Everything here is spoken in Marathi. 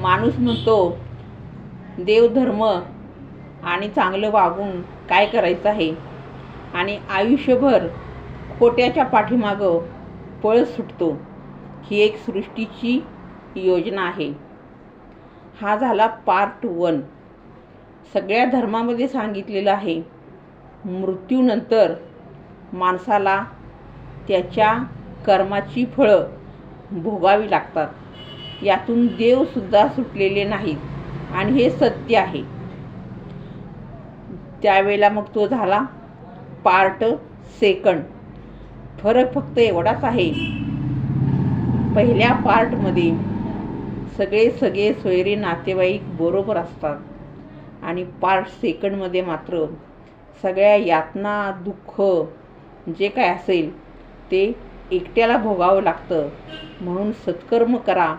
माणूस म्हणतो देवधर्म आणि चांगलं वागून काय करायचं आहे? आणि आयुष्यभर खोट्याच्या पाठीमागं पळ सुटतो. ही एक सृष्टीची योजना आहे. हा झाला पार्ट वन सगळ्या धर्मामध्ये सांगितलेलं आहे मृत्यूनंतर माणसाला त्याच्या कर्माची फळं भोगावी लागतात. यातून देवसुद्धा सुटलेले नाहीत. आणि हे सत्य आहे. त्यावेळेला मग तो झाला पार्ट सेकंड फरक फक्त एवढाच आहे. पहिल्या पार्टमध्ये सगळे सगळे सोयरे नातेवाईक बरोबर असतात. आणि पार्ट सेकंडमध्ये मात्र सगळ्या यातना दुःख जे काय असेल ते एकट्याला भोगावं लागतं. म्हणून सत्कर्म करा.